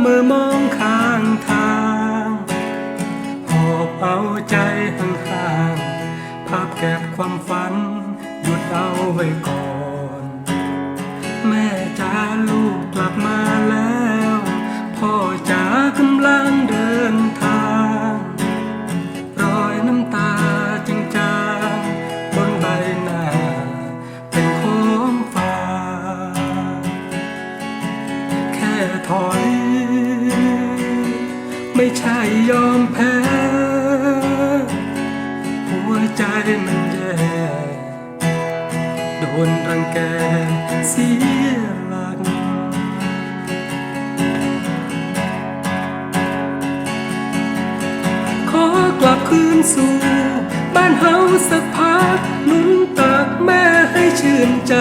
เมื่อมองข้างทางหอบเอาใจห่างๆภาพแก็บความฝัน หยุดเอาไว้ก่อน แม่จ้าลูกกลับมา ไม่ใช่ยอมแพ้ หัวใจมันแย่ โดนรังแกเสียหลัก ขอกลับคืนสู่บ้านเฮาสักพักนุนตักแม่ให้ชื่นใจ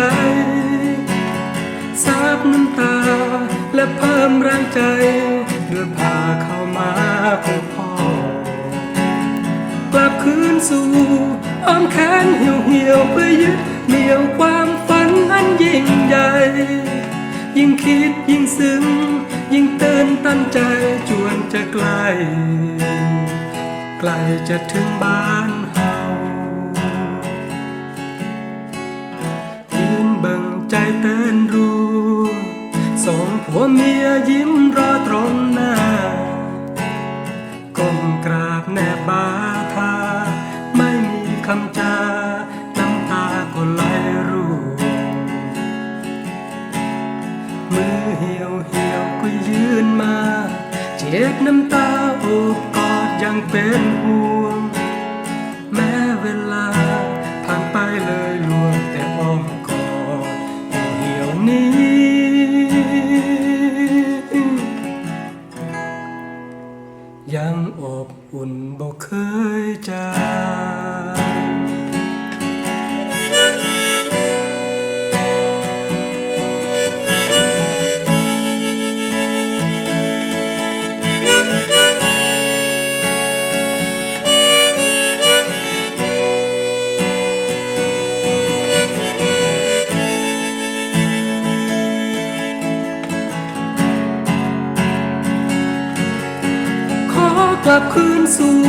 ซาบน้ำตาและเพิ่มแรงใจ ด้วยพาเข้ามาของพ่อกลับคืนสู่อ้อมแขนเหี่ยวเหี่ยวๆเพื่อยึดเหนี่ยวความฝันอันยิ่งใหญ่ ยิ่งคิดยิ่งซึ้ง ยิ่งเตือนตั้นใจจวนจะไกลใกล้จะถึงบ้านเฮายืนเบิ่งใจเต้นรู้สองผัวเมียยิ้มร เจ็บน้ำตาโอบกอดยังเป็นห่วง แม้เวลาผ่านไปเลยลวงแต่อ้อมกอดเหี่ยวนี้ ยังอบอุ่นบ่เคยจาง กลับคืนสู่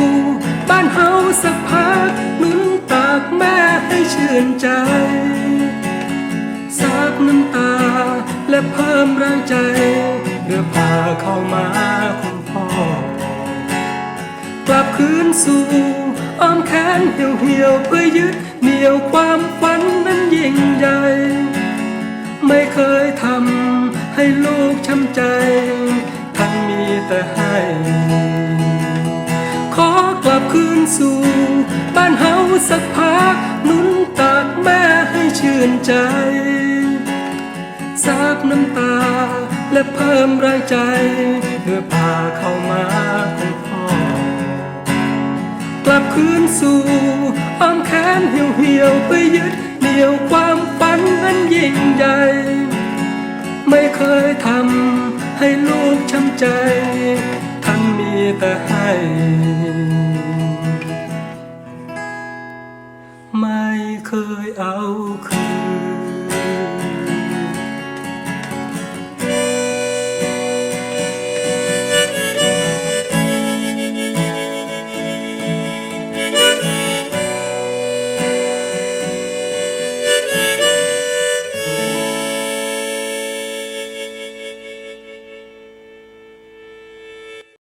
บ้านเฮาสักพักหนุนตากแม่ให้ชื่นใจซาบน้ำตาและเพิ่มแรงใจเดือพาเข้ามาคุณพ่อ กลับคืนสู่อ้อมแขนเหี่ยวเหี่ยวเพื่อยึดเหนี่ยวความฝันนั้นยิ่งใหญ่ไม่เคยทำให้ลูกช้ำใจท่านมีแต่ให้ สักพักนุนตักแม่ให้ชื่นใจซาบน้ำตาและเพิ่มแรงใจด้วยพาเข้ามาของพ่อ กลับคืนสู่อ้อมแขนเหี่ยวเหี่ยวๆเพื่อยึดเหนี่ยวความฝันอันยิ่งใหญ่ ไม่เคยทำให้ลูกช้ำใจ ท่านมีแต่ให้ ไม่เคยเอาคืน